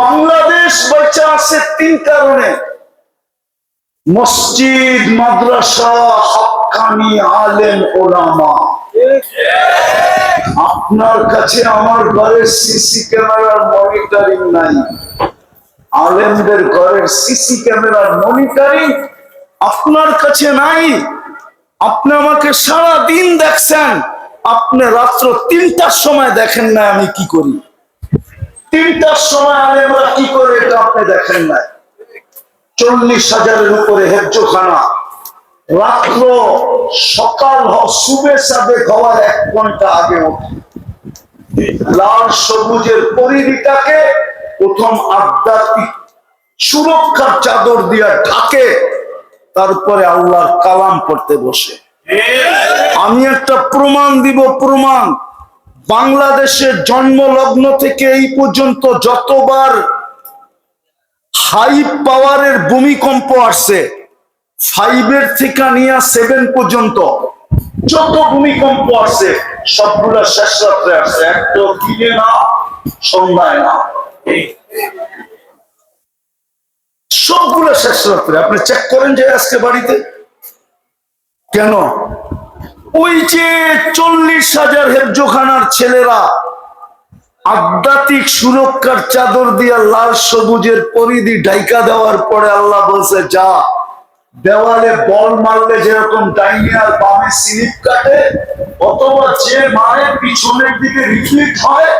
বাংলাদেশ বেঁচে আছে তিন কারণে। মসজিদ, মাদ্রাসা হকানি আলেম, ওলামা। আপনার কাছে আমার ঘরের সিসি ক্যামেরার মনিটরিং নাই। আলেমদের ঘরের সিসি ক্যামেরার মনিটরিং আপনার কাছে নাই। আপনি আমাকে সারা দিন দেখছেন। আপনি রাত্র তিনটার সময় দেখেন না আমি কি করি। তিনটার সময় আলেমরা কি করে এটা আপনি দেখেন না চল্লিশ হাজারের উপরে হেফজোখানা রাত্র সকাল শুভে সাবে হওয়ার এক ঘণ্টা আগে ওঠে লাল সবুজের পরিধিটাকে প্রথম আধ্যাত্মিক সুরক্ষার চাদর দিয়া ঢাকে, তারপরে আল্লাহর কালাম পড়তে বসে। আমি একটা প্রমাণ দিব, প্রমাণ। বাংলাদেশের জন্মলগ্ন থেকে এই পর্যন্ত যতবার হাই পাওয়ারের ভূমিকম্প আসছে ফাইভের থেকে নিয়ে সেভেন পর্যন্ত যত ভূমিকম্প আসছে, সবগুলা শেষ রাত্রে আসছে। একটা দিনে না, সন্ধ্যায় না। সবগুলো শেষ রাত্রে। আপনি চেক করেন যে আজকে বাড়িতে? কেন? ওই যে চল্লিশ হাজার হেফজোখানার ছেলেরা আধ্যাত্মিক সুরক্ষার চাদর দিয়া লাল সবুজের পরিধি ডাইকা দেওয়ার পরে আল্লাহ বলছে, যা। দেওয়ালে বল মারলে যেরকম ডাইনি আর অথবা যে পিছনের দিকে হয়,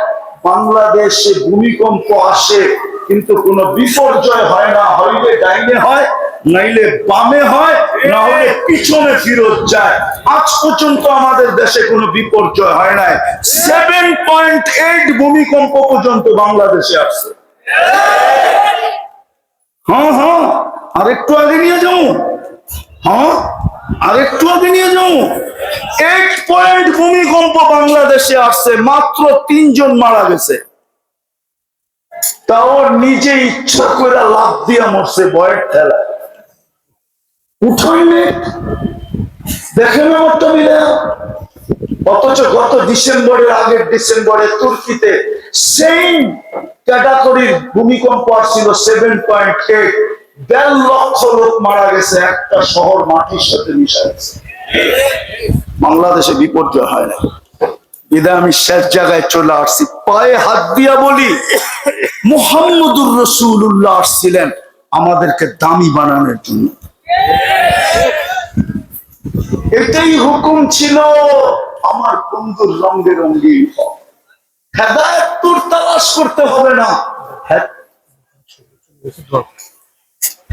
বাংলাদেশে ভূমিকম্প আসে, কিন্তু কোনো বিপর্যয় হয় না, হইলে ডাইনে হয় নাইলে বামে হয় না হলে পিছনে ফিরত যায়। আজ পর্যন্ত আমাদের দেশে কোনো বিপর্যয় হয় নাই। সেভেন পয়েন্ট এইট ভূমিকম্প পর্যন্ত বাংলাদেশে আসছে। হ্যাঁ হ্যাঁ আর একটু আগে নিয়ে যাও। হ্যাঁ আর একটু আগে নিয়ে যাও। এইট পয়েন্ট ভূমিকম্প বাংলাদেশে আসছে, মাত্র তিনজন মারা গেছে। তাও নিজে ইচ্ছা করে লাভ দিয়া মরছে বয়ের ঠেলা। উঠাইলে দেখেন আমারটা মিলে অথচ গত ডিসেম্বরের আগের ডিসেম্বরে তুর্কিতে সেম ক্যাটাগরির ভূমিকম্প আসছিল সেভেন পয়েন্ট এইট দেড় লক্ষ লোক মারা গেছে, একটা শহর মাটির সাথে মিশা গেছে। বাংলাদেশে বিপর্যয় হয় না। বিদায় আমি শেষ জায়গায় চলে আসছি, পায়ে হাত দিয়া বলি, মুহাম্মদুর রসুল্লাহ আসছিলেন আমাদেরকে দামি বানানোর জন্য। এটাই হুকুম ছিল আমার বন্ধুর রঙে রঙিন হও। তোর তালাশ করতে হবে না। হে-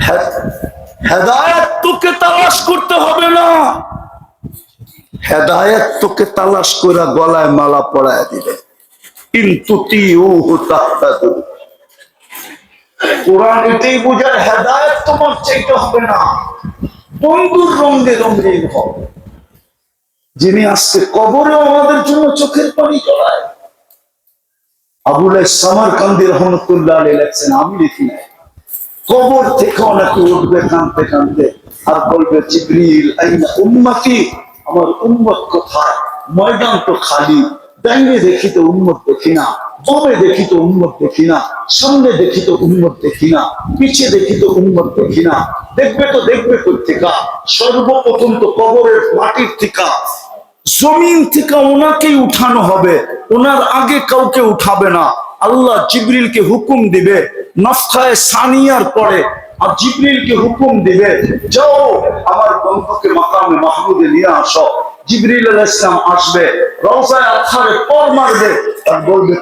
হে- তোকে তালাশ করতে হবে না। হেদায়েত তোকে তালাশ করে গলায় মালা পড়ায় দিলে। কিন্তু কোরআন এটাই বোঝার হেদায়েত তোমার চাইতে হবে না। বন্ধুর রঙে রঙে যিনি আজকে কবরেও আমাদের জন্য চোখের পানি আবুল সামার কান্দি রহমতুল্লাহ লেখছেন, আমি লিখি নাই। কবর থেকে অনেকে উঠবে কানতে কানতে আর বলবে, জিবরিল, আইনা উম্মতি? আমার উম্মত কোথায়? ময়দান তো খালি। ডাইনে দেখি তো উন্মত দেখি না। বামে দেখি তো উন্মত দেখি না, সামনে দেখি তো উন্মত দেখি না, পিছে দেখি তো উন্মত দেখি না। দেখবে তো দেখবে কোথেকা সর্বপ্রথম তো কবরের মাটির থেকে। জমিন থেকে ওনাকেই উঠানো হবে, ওনার আগে কাউকে উঠাবে না। আল্লাহ জিবরিলকে হুকুম দিবে নফখায় সানিয়ার পরে। আর জিবরিলকে হুকুম দিবে, যাও আমার বন্ধুকে মাকামে মাহমুদে নিয়ে আসো। জিবরিল আলাইহিস সালাম আসবে, রওজায় আখারে পর মারবে, আর বলবে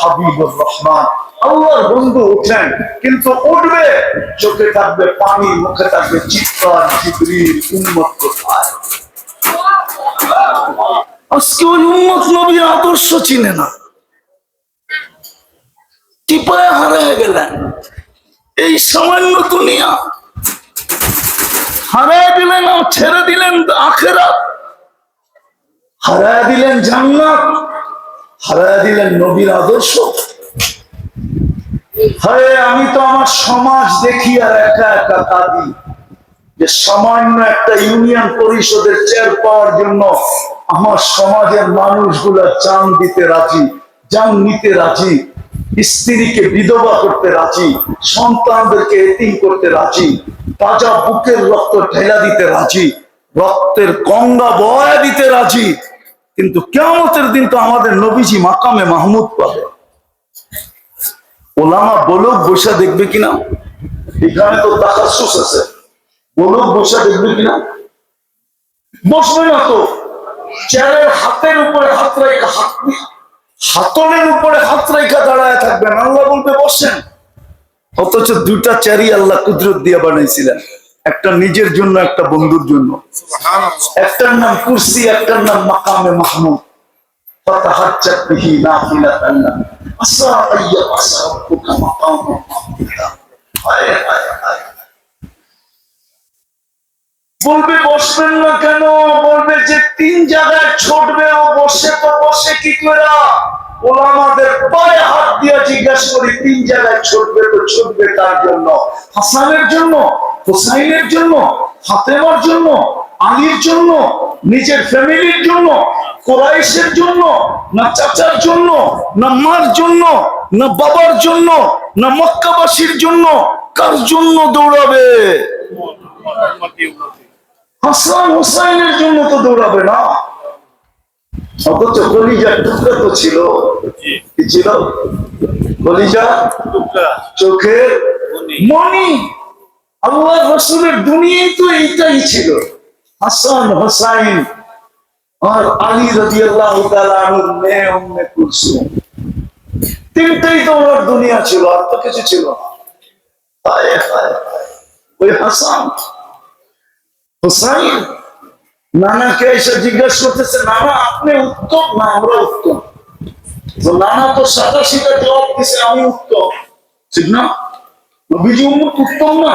হাবিবুর রহমান। আল্লাহর বন্ধু উঠলেন, কিন্তু উঠবে, চোখে থাকবে পানি, মুখে থাকবে চিৎকার, জিবরিল উম্মত কোথায়? আজকে ওই উম্মত নবীর আদর্শ চিনে না। টিপায় হারিয়ে গেলেন? এই সামান্য দুনিয়া। হারায় দিলেন ছেড়ে দিলেন আখেরা হারায় দিলেন জান্নাত, হারায় দিলেন নবীর আদর্শ। হয়ে, আমি তো আমার সমাজ দেখি আর একা একা কাঁদি যে সামান্য একটা ইউনিয়ন পরিষদের চেয়ার পাওয়ার জন্য আমার সমাজের মানুষগুলা জান দিতে রাজি, জান নিতে রাজি, স্ত্রীকে বিধবা করতে রাজি, সন্তানদেরকে এতিম করতে রাজি, তাজা বুকের রক্ত ঢেলা দিতে রাজি, রক্তের গঙ্গা বয়া দিতে রাজি কিন্তু কেমতের দিন তো আমাদের নবীজি মাকামে মাহমুদ পাবে। ওলামা বলুক বসে দেখবে কিনা? এখানে তো তাকাসুস আছে। বলুক বসে দেখবে কিনা? বসবে না তো। চেয়ারের হাতের উপরে হাত রেখে হাত হাতলের উপরে হাত রেখা দাঁড়ায় থাকবেন। আল্লাহ বলবে, বসেন। অথচ দুটা চেয়ারই আল্লাহ কুদরত দিয়ে বানাইছিলেন। একটা নিজের জন্য একটা বন্ধুর জন্য। একটার নাম কুর্সি একটার নাম মাকামে মাহমুদ। বলবে বসবেন না কেন? বলবে যে তিন জায়গায় ছুটবে ও বসে তো বসে কি করে? ওলামাদের পায়ে হাত দিয়ে জিজ্ঞাসা করি তিন জায়গায় ছুটবে তো ছুটবে তার জন্য? হাসানের জন্য? হুসাইনের জন্য ফাতেমার জন্য আলীর জন্য নিজের ফ্যামিলির জন্য কোরাইশের জন্য না চাচার জন্য না মার জন্য না বাবার জন্য না মক্কাবাসীর জন্য কার জন্য দৌড়াবে? হাসান হুসাইনের জন্য তো দৌড়াবে না। অথচ কলিজার টুকরা তো ছিল। কি ছিল? কলিজা? চোখের মনি আল্লাহ রসুলের দুনিয়ায় তো এইটাই ছিল। হাসান, হোসাইন আর আলী রবি আল্লাহ তিনটাই তো ওনার দুনিয়া ছিল, আর তো কিছু ছিল। ওই হাসান, হোসাইন, নানাকে এসে জিজ্ঞাসা করতেছে, নানা, আপনি উত্তম না আমরা উত্তম? নানা তো সাদা সিধা জবাব দিছে, আমি উত্তম। ঠিক না? উত্তম না?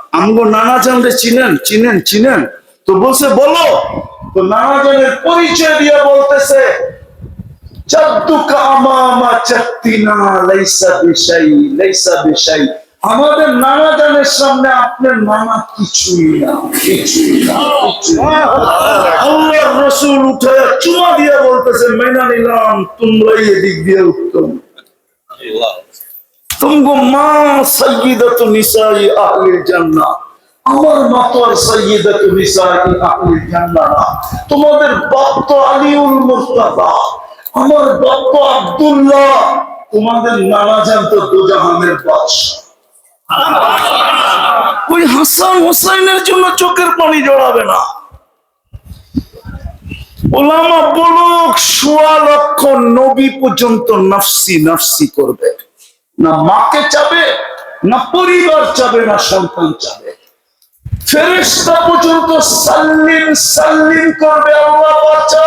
আমগো নানা জানরে চিনেন চিনেন চিনেন। তো বলছে, বলো। তো নানা জানের পরিচয় দিয়ে বলতেছে আমাদের সামনে আপনার নানা কিছুই না রসুল উঠে চুমা দিয়ে বলতেছে মেনা নিলাম, তোমরাই এদিক দিয়ে উত্তম। তুমগো মা সৈয়দতু নিসাই আহলিল জান্নাহ। আমার মা তো আর নিসাই আহলিল জান্নাহ। তোমাদের বাপ তো আলিউল মুস্তাফা। আমার বাপ তো আব্দুল্লাহ। তোমাদের নানা জান তো দুজাহানের বাদশা ওই হাসান হোসাইনের জন্য চোখের পানি জড়াবে না। ওলামা বলুক, সোয়া লক্ষ নবী পর্যন্ত নাফসি নাফসি করবে। না মাকে চাবে, না পরিবার চাবে, না সন্তান চাবে। ফেরেশতা পর্যন্ত সাল্লিম সাল্লিম করবে, আল্লাহ বাঁচা।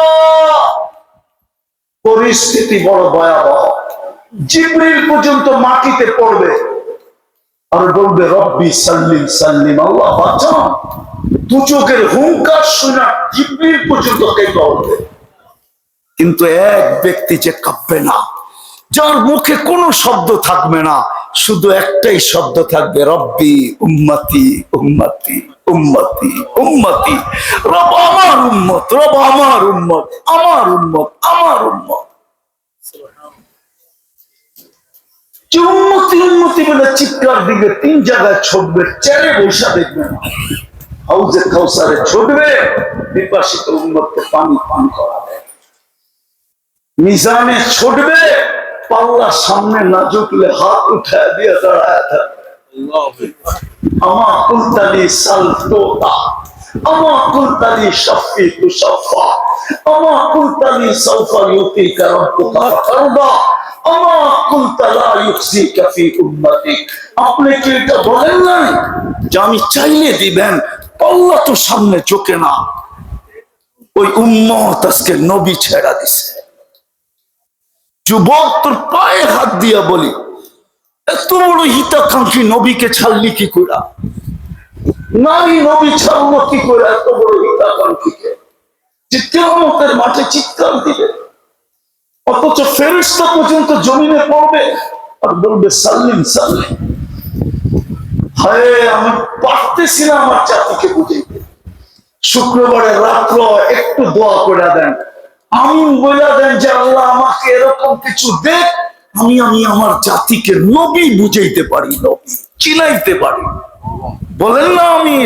পরিস্থিতি বড় ভয়াবহ। জিবরিল পর্যন্ত মাটিতে পড়বে। আর বলবে, রব্বি সাল্লিম সাল্লিম, আল্লাহ বাঁচান দু চোখের হুঙ্কার শোনা জিবরিল পর্যন্ত কেঁপে উঠবে। কিন্তু এক ব্যক্তি যে কাঁপবে না। যার মুখে কোনো শব্দ থাকবে না, শুধু একটাই শব্দ থাকবে, রব্বি উম্মতি উম্মতি উম্মতি উম্মতি, রব আমার উম্মত, রব আমার উম্মত আমার উম্মত আমার উম্মত। উন্নতি উন্নতি বলে চিৎকার দিবে, তিন জায়গায় ছুটবে চেরে বৈশা দেখবে না। হাউজে খাউসারে ছুটবে বিপাসিত উন্মতকে পানি পান করাবে। মিজানে ছুটবে পাল্লা সামনে না ঝুঁকলে হাত উঠায় দিয়ে দাঁড়ায় থাকবে আমা কুলতালি সালতোতা আমা কুলতালি শাফি তুশাফা আমা কুলতালি সাউফা ইউতিকা রাব্বুকা ফারদা আমা কুলতালা ইউসিকা ফি উম্মতি আপনি কি এটা বলেন নাই? যে আমি চাইলে দিবেন পাল্লা তো সামনে চোখে না। ওই উম্মত আজকে নবী ছেড়া দিছে। যুবক, তোর পায়ে হাত দিয়া বলি, এত বড় হিতাকাঙ্ক্ষী নবীকে ছাড়লি কি করে? নারী নবী ছাড়লো কি করে এত বড় হিতাকাঙ্ক্ষীকে? যে মাঠে চিৎকার দিবে। অথচ ফেরিস্তা পর্যন্ত জমিনে পড়বে আর বলবে, সাল্লিম সাল্লিম। হায়, আমি পারতেছি না আমার জাতিকে বুঝাইতে শুক্রবারের রাত্র একটু দোয়া করে দেন। আমি বলে দেন যে আল্লাহ আমাকে এরকম কিছু দেখ, আমি আমি আমার জাতিকে নবী বুঝাইতে পারি, নবী চিনাইতে পারি। বলেন না আমি